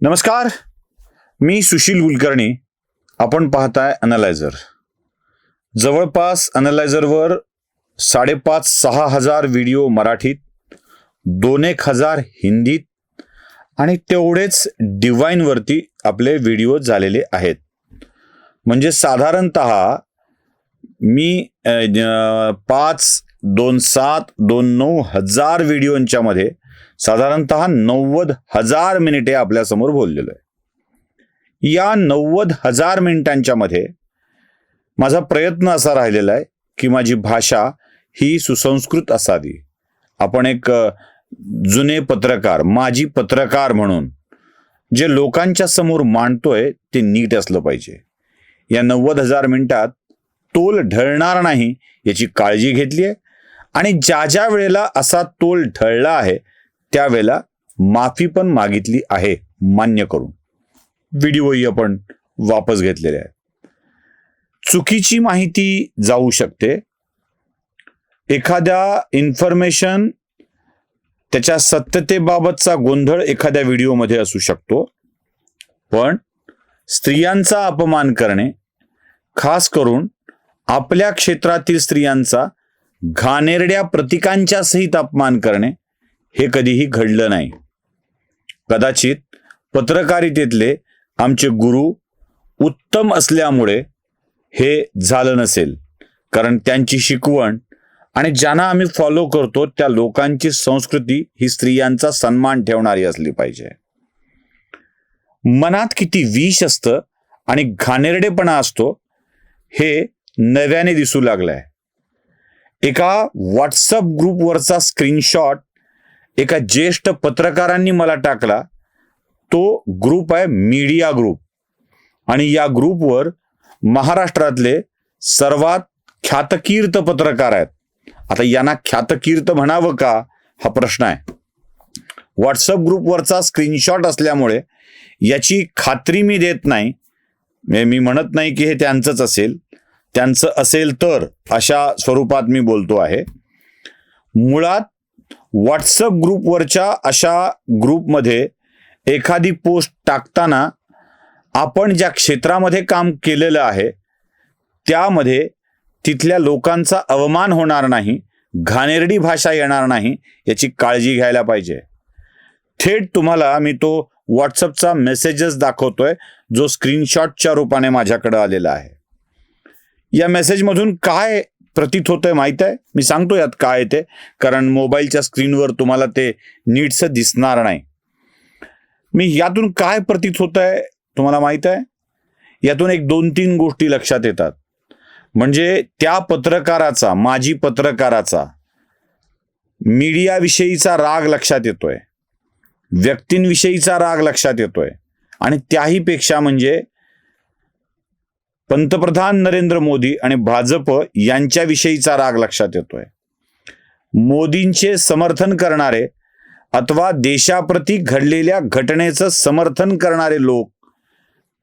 नमस्कार. मी सुशील कुलकर्णी. आपण पाहताय अनलायझर जवळपास अनलायझरवर साडेपाच सहा हजार व्हिडिओ मराठीत दोन एक हजार हिंदीत आणि तेवढेच डिवाईनवरती आपले व्हिडिओ झालेले आहेत. म्हणजे साधारणत मी पाच दोन सात दोन नऊ हजार व्हिडिओंच्यामध्ये साधारणत नव्वद हजार मिनिटे आपल्यासमोर बोललेलो आहे. या नव्वद हजार मिनिटांच्या मध्ये माझा प्रयत्न असा राहिलेला आहे की माझी भाषा ही सुसंस्कृत असावी. आपण एक जुने पत्रकार माजी पत्रकार म्हणून जे लोकांच्या समोर मांडतोय ते नीट असलं पाहिजे. या नव्वद हजार मिनिटात तोल ढळणार नाही याची काळजी घेतली आहे. आणि ज्या ज्या वेळेला असा तोल ढळला आहे त्यावेळेला माफी पण मागितली आहे मान्य करून. व्हिडिओही आपण वापस घेतलेले आहे चुकीची माहिती जाऊ शकते. एखाद्या इन्फॉर्मेशन त्याच्या सत्यतेबाबतचा गोंधळ एखाद्या व्हिडिओमध्ये असू शकतो. पण स्त्रियांचा अपमान करणे खास करून आपल्या क्षेत्रातील स्त्रियांचा घाणेरड्या प्रतीकांच्या सहित अपमान करणे हे कधीही घडलं नाही. कदाचित पत्रकारितेतले आमचे गुरु उत्तम असल्यामुळे हे झालं नसेल. कारण त्यांची शिकवण आणि ज्यांना आम्ही फॉलो करतो त्या लोकांची संस्कृती ही स्त्रियांचा सन्मान ठेवणारी असली पाहिजे. मनात किती विष असतं आणि घाणेरडेपणा असतो हे नव्याने दिसू लागलंय. एका व्हॉट्सअप ग्रुपवरचा स्क्रीनशॉट एका ज्येष्ठ पत्रकारांनी मला टाकला. तो ग्रुप आहे मीडिया ग्रुप आणि या ग्रुपवर महाराष्ट्रातले सर्वात ख्यातकीर्त पत्रकार आहेत. आता यांना ख्यातकीर्त म्हणावं का? हा प्रश्न आहे. व्हॉट्सअप ग्रुपवरचा स्क्रीनशॉट असल्यामुळे याची खात्री मी देत नाही. म्हणजे मी म्हणत नाही की हे त्यांचंच असेल. त्यांचं असेल तर अशा स्वरूपात मी बोलतो आहे. मुळात व्हॉट्सअप ग्रुपवरच्या अशा ग्रुपमध्ये एखादी पोस्ट टाकताना आपण ज्या क्षेत्रामध्ये काम केलेलं आहे त्यामध्ये तिथल्या लोकांचा अवमान होणार नाही घाणेरडी भाषा येणार नाही याची काळजी घ्यायला पाहिजे. थेट तुम्हाला मी तो व्हॉट्सअपचा मेसेजेस दाखवतोय जो स्क्रीनशॉटच्या रूपाने माझ्याकडे आलेला आहे. या मेसेजमधून काय प्रतीत होतंय माहीत आहे. मी सांगतो यात काय ते कारण मोबाईलच्या स्क्रीनवर तुम्हाला ते नीटसं दिसणार नाही. मी यातून काय प्रतीत होत आहे तुम्हाला माहीत आहे? यातून एक दोन तीन गोष्टी लक्षात येतात. म्हणजे त्या पत्रकाराचा माजी पत्रकाराचा मीडियाविषयीचा राग लक्षात येतोय. व्यक्तींविषयीचा राग लक्षात येतोय. आणि त्याही पेक्षा म्हणजे पंतप्रधान नरेंद्र मोदी आणि भाजप यांच्याविषयीचा राग लक्षात येतोय. मोदींचे समर्थन करणारे अथवा देशाप्रती घडलेल्या घटनेचं समर्थन करणारे लोक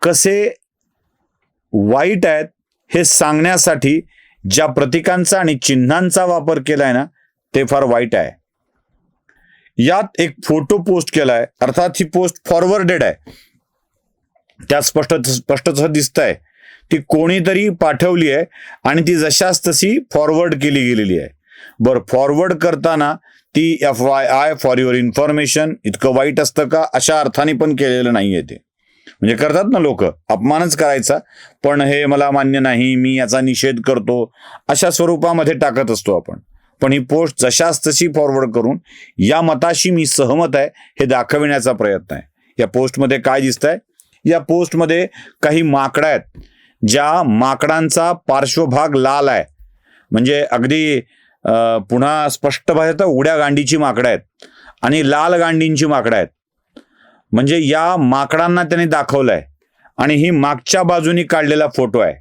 कसे वाईट आहेत हे सांगण्यासाठी ज्या प्रतीकांचा आणि चिन्हांचा वापर केलाय ना ते फार वाईट आहे. यात एक फोटो पोस्ट केलाय अर्थात ही पोस्ट फॉरवर्डेड आहे. त्यात स्पष्ट स्पष्टच दिसत आहे ती कोणीतरी पाठवली आहे आणि ती जशाच तशी फॉरवर्ड केली गेलेली आहे. बरं फॉरवर्ड करताना ती F Y I for your information इतकं वाईट असतं का? अशा अर्थाने पण केलेलं नाही आहे ते. म्हणजे करतात ना लोक अपमानच करायचा पण हे मला मान्य नाही मी याचा निषेध करतो अशा स्वरूपामध्ये टाकत असतो आपण. पण ही पोस्ट जशाच तशी फॉरवर्ड करून या मताशी मी सहमत आहे हे दाखविण्याचा प्रयत्न आहे. या पोस्टमध्ये काय दिसत आहे या पोस्टमध्ये काही माकडा आहेत. ज्या माकडांचा पार्श्वभाग लाल आहे. म्हणजे अगदी पुन्हा स्पष्ट भाषेत उड्या गांडीची माकडं आहेत आणि लाल गांडींची माकडं आहेत. म्हणजे या माकडांना त्यांनी दाखवलं आहे आणि ही मागच्या बाजूनी काढलेला फोटो आहे.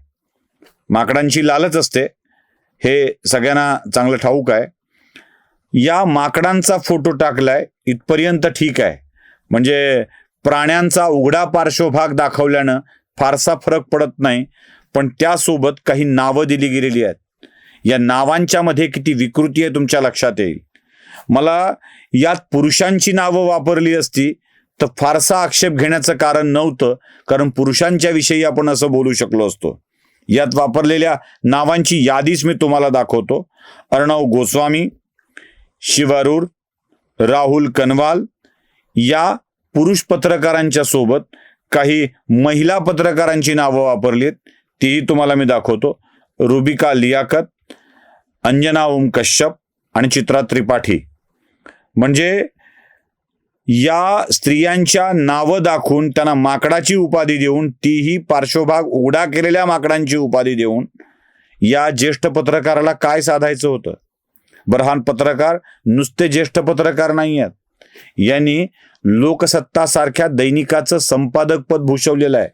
माकडांची लालच असते. हे सगळ्यांना चांगलं ठाऊक आहे. या माकडांचा फोटो टाकलाय इथपर्यंत ठीक आहे. म्हणजे प्राण्यांचा उघडा पार्श्वभाग दाखवल्यानं फारसा फरक पडत नाही पण त्यासोबत काही नावं दिली गेलेली आहेत. या नावांच्या मध्ये किती विकृती आहे तुमच्या लक्षात येईल. मला यात पुरुषांची नावं वापरली असती तर फारसा आक्षेप घेण्याचं कारण नव्हतं कारण पुरुषांच्या विषयी आपण असं बोलू शकलो असतो. यात वापरलेल्या नावांची यादीच मी तुम्हाला दाखवतो. अर्णव गोस्वामी शिवारूर राहुल कनवाल या पुरुष पत्रकारांच्या सोबत काही महिला पत्रकारांची नावं वापरलीत तीही तुम्हाला मी दाखवतो. रुबिका लियाकत अंजना ओम कश्यप आणि चित्रा त्रिपाठी. म्हणजे या स्त्रियांच्या नावं दाखवून त्यांना माकडाची उपाधी देऊन तीही पार्श्वभाग उघडा केलेल्या माकडांची उपाधी देऊन या ज्येष्ठ पत्रकाराला काय साधायचं होतं? बरहान पत्रकार नुसते ज्येष्ठ पत्रकार नाही आहेत यांनी लोकसत्ता सारख्या दैनिकाचं संपादक पद भूषवलेलं आहे.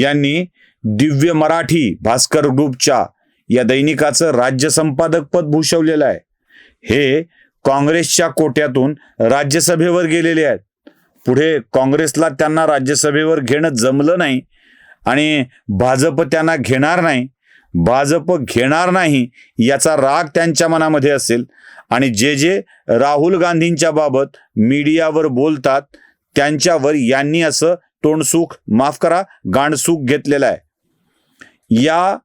यांनी दिव्य मराठी भास्कर ग्रुपच्या या दैनिकाचं राज्य संपादक पद भूषवलेलं आहे. हे काँग्रेसच्या कोट्यातून राज्यसभेवर गेलेले आहेत. पुढे काँग्रेसला त्यांना राज्यसभेवर घेणं जमलं नाही आणि भाजप त्यांना घेणार नाही. भाजप घेणार नाही याचा राग त्यांच्या मनामध्ये असेल. आणि जे जे राहुल गांधींच्या बाबत मीडियावर बोलतात त्यांच्यावर यांनी असं तोंडसुख माफ करा गांडसूक घेतलेलं आहे. या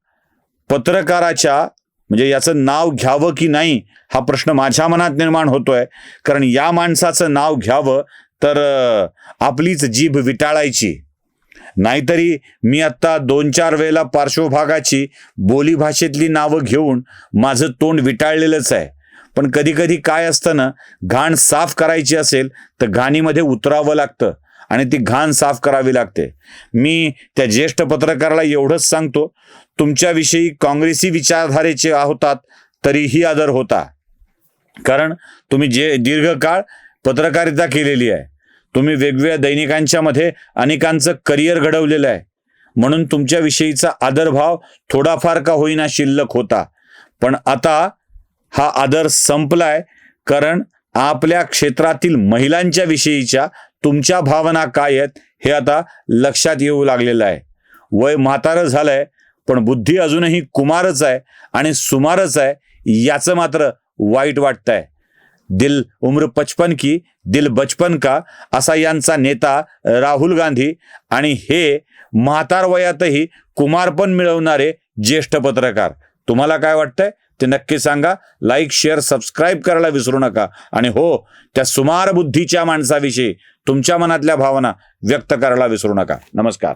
पत्रकाराच्या म्हणजे याचं नाव घ्यावं की नाही हा प्रश्न माझ्या मनात निर्माण होतोय. कारण या माणसाचं नाव घ्यावं तर आपलीच जीभ विटाळायची. नाहीतरी मी आत्ता दोन चार वेळेला पार्श्वभागाची बोलीभाषेतली नावं घेऊन माझं तोंड विटाळलेलंच आहे. पण कधी कधी काय असतं ना घाण साफ करायची असेल तर घाणीमध्ये उतरावं लागतं आणि ती घाण साफ करावी लागते. मी त्या ज्येष्ठ पत्रकाराला एवढंच सांगतो तुमच्याविषयी काँग्रेसी विचारधारेचे होतात तरीही आदर होता. कारण तुम्ही जे दीर्घकाळ पत्रकारिता केलेली आहे. तुम्ही वेगवेगळ्या दैनिकांच्या मध्ये अनेकांचं करिअर घडवलेलं आहे. म्हणून तुमच्याविषयीचा आदरभाव थोडाफार का होईना शिल्लक होता. पण आता हा आदर संपलाय कारण आपल्या क्षेत्रातील महिलांच्या विषयीच्या तुमच्या भावना काय आहेत हे आता लक्षात येऊ लागलेलं आहे. वय म्हातारं झालंय पण बुद्धी अजूनही कुमारच आहे आणि सुमारच आहे याचं मात्र वाईट वाटतंय. दिल उम्र पचपन की दिल बचपन का असा यांचा नेता राहुल गांधी. आणि हे म्हातार वयातही कुमारपण मिळवणारे ज्येष्ठ पत्रकार. तुम्हाला काय वाटतंय? ते नक्की सांगा. लाईक शेअर सबस्क्राईब करायला विसरू नका. आणि हो त्या सुमार बुद्धीच्या माणसाविषयी तुमच्या मनातल्या भावना व्यक्त करायला विसरू नका. नमस्कार.